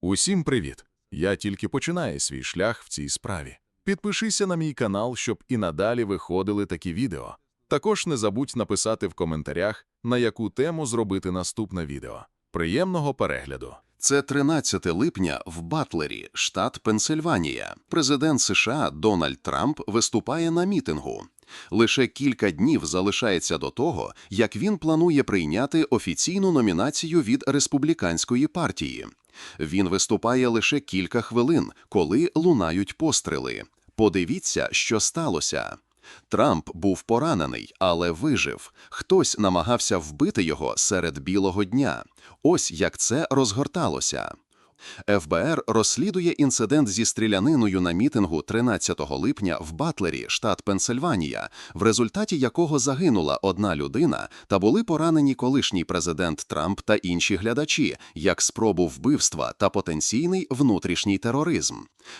Усім привіт! Я тільки починаю свій шлях в цій справі. Підпишися на мій канал, щоб і надалі виходили такі відео. Також не забудь написати в коментарях, на яку тему зробити наступне відео. Приємного перегляду! Це 13 липня в Батлері, штат Пенсильванія. Президент США Дональд Трамп виступає на мітингу. Лише кілька днів залишається до того, як він планує прийняти офіційну номінацію від республіканської партії. Він виступає лише кілька хвилин, коли лунають постріли. Подивіться, що сталося. Трамп був поранений, але вижив. Хтось намагався вбити його серед білого дня. Ось як це розгорталося. ФБР розслідує інцидент зі стріляниною на мітингу 13 липня в Батлері, штат Пенсильванія, в результаті якого загинула одна людина та були поранені колишній президент Трамп та інші глядачі, як спробу вбивства та потенційний внутрішній тероризм.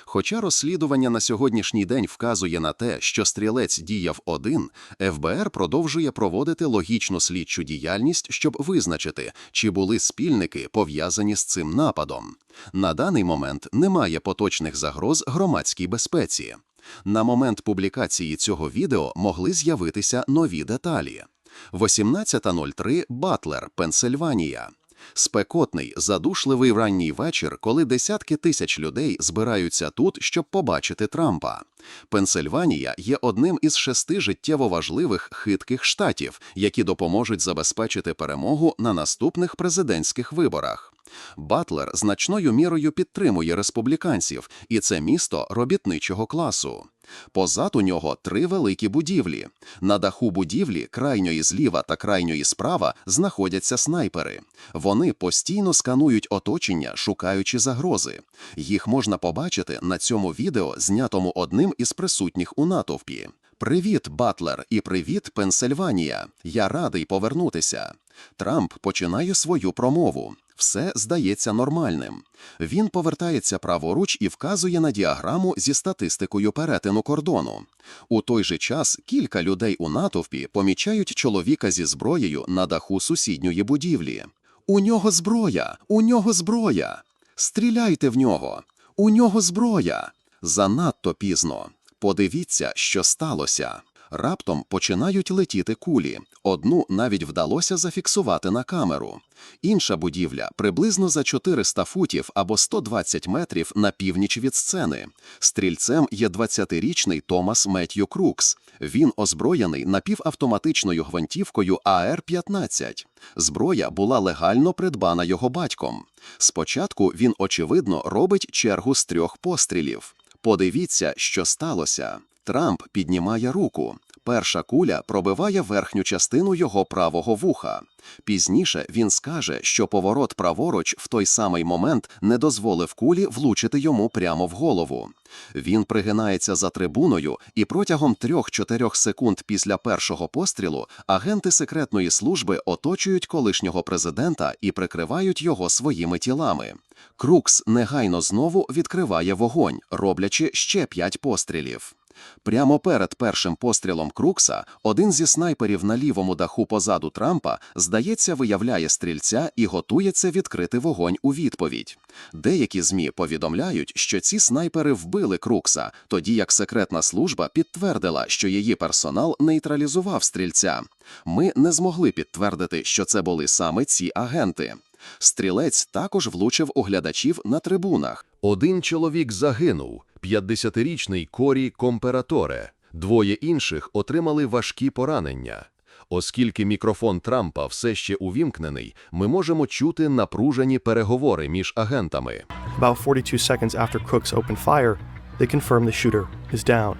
Хоча розслідування на сьогоднішній день вказує на те, що стрілець діяв один, ФБР продовжує проводити логічну слідчу діяльність, щоб визначити, чи були спільники пов'язані з цим нападом. На даний момент немає поточних загроз громадській безпеці. На момент публікації цього відео могли з'явитися нові деталі. 18.03 Батлер, Пенсильванія. Спекотний, задушливий ранній вечір, коли десятки тисяч людей збираються тут, щоб побачити Трампа. Пенсильванія є одним із шести життєво важливих хитких штатів, які допоможуть забезпечити перемогу на наступних президентських виборах. Батлер значною мірою підтримує республіканців, і це місто робітничого класу. Позаду нього три великі будівлі. На даху будівлі крайньої зліва та крайньої справа знаходяться снайпери. Вони постійно сканують оточення, шукаючи загрози. Їх можна побачити на цьому відео, знятому одним із присутніх у натовпі. Привіт, Батлер, і привіт, Пенсильванія. Я радий повернутися. Трамп починає свою промову. Все здається нормальним. Він повертається праворуч і вказує на діаграму зі статистикою перетину кордону. У той же час кілька людей у натовпі помічають чоловіка зі зброєю на даху сусідньої будівлі. У нього зброя! У нього зброя! Стріляйте в нього! У нього зброя! Занадто пізно. Подивіться, що сталося. Раптом починають летіти кулі. Одну навіть вдалося зафіксувати на камеру. Інша будівля приблизно за 400 футів або 120 метрів на північ від сцени. Стрільцем є 20-річний Томас Меттью Крукс. Він озброєний напівавтоматичною гвинтівкою АР-15. Зброя була легально придбана його батьком. Спочатку він, очевидно, робить чергу з трьох пострілів. Подивіться, що сталося. Трамп піднімає руку. Перша куля пробиває верхню частину його правого вуха. Пізніше він скаже, що поворот праворуч в той самий момент не дозволив кулі влучити йому прямо в голову. Він пригинається за трибуною, і протягом 3-4 секунд після першого пострілу агенти секретної служби оточують колишнього президента і прикривають його своїми тілами. Крукс негайно знову відкриває вогонь, роблячи ще п'ять пострілів. Прямо перед першим пострілом Крукса один зі снайперів на лівому даху позаду Трампа, здається, виявляє стрільця і готується відкрити вогонь у відповідь. Деякі ЗМІ повідомляють, що ці снайпери вбили Крукса, тоді як секретна служба підтвердила, що її персонал нейтралізував стрільця. Ми не змогли підтвердити, що це були саме ці агенти. Стрілець також влучив у глядачів на трибунах. Один чоловік загинув, 50-річний Корі Комператоре. Двоє інших отримали важкі поранення. Оскільки мікрофон Трампа все ще увімкнений, ми можемо чути напружені переговори між агентами. About 42 seconds after Crooks opened fire, they confirmed the shooter is down.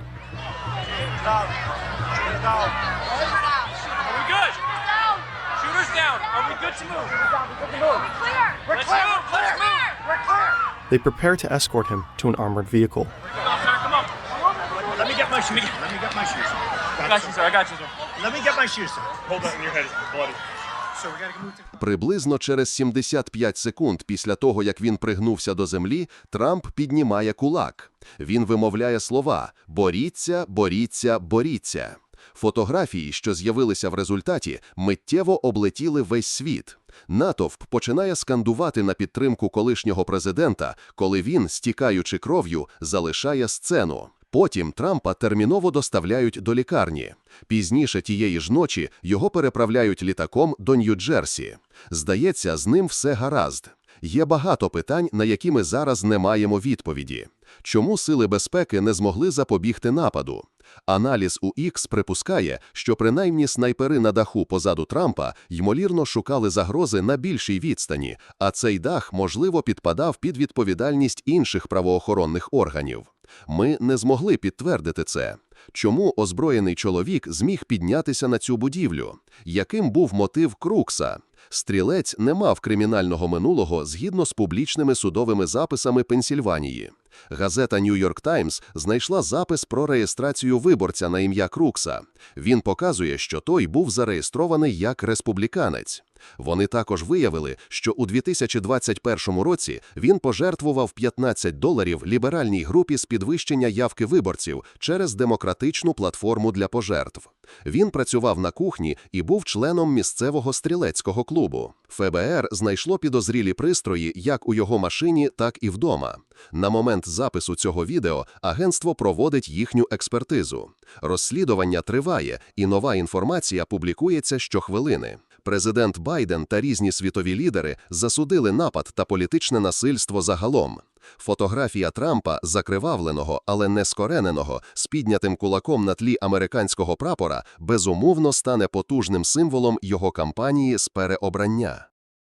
Are we good? Shooter's down. Are we good to move? Let's move. Let's move. They prepare to escort him to an armored vehicle. Come on, sir. Come on. Let me get my shoes. Let me get my shoes. I got you, sir. I got you, sir. Let me get my shoes, sir. Hold that in your head. It's bloody. So we gotta move to. Приблизно через 75 секунд після того, як він пригнувся до землі, Трамп піднімає кулак. Він вимовляє слова «боріться, боріться, боріться». Фотографії, що з'явилися в результаті, миттєво облетіли весь світ. Натовп починає скандувати на підтримку колишнього президента, коли він, стікаючи кров'ю, залишає сцену. Потім Трампа терміново доставляють до лікарні. Пізніше тієї ж ночі його переправляють літаком до Нью-Джерсі. Здається, з ним все гаразд. Є багато питань, на які ми зараз не маємо відповіді. Чому сили безпеки не змогли запобігти нападу? Аналіз UX припускає, що принаймні снайпери на даху позаду Трампа ймовірно шукали загрози на більшій відстані, а цей дах, можливо, підпадав під відповідальність інших правоохоронних органів. Ми не змогли підтвердити це. Чому озброєний чоловік зміг піднятися на цю будівлю? Яким був мотив Крукса? Стрілець не мав кримінального минулого згідно з публічними судовими записами Пенсільванії. Газета York Times знайшла запис про реєстрацію виборця на ім'я Крукса. Він показує, що той був зареєстрований як республіканець. Вони також виявили, що у 2021 році він пожертвував 15 доларів ліберальній групі з підвищення явки виборців через демократичну платформу для пожертв. Він працював на кухні і був членом місцевого стрілецького клубу. ФБР знайшло підозрілі пристрої як у його машині, так і вдома. На момент запису цього відео агентство проводить їхню експертизу. Розслідування триває, і нова інформація публікується щохвилини. Президент Байден та різні світові лідери засудили напад та політичне насильство загалом. Фотографія Трампа, закривавленого, але не скорененого, з піднятим кулаком на тлі американського прапора, безумовно стане потужним символом його кампанії з переобрання.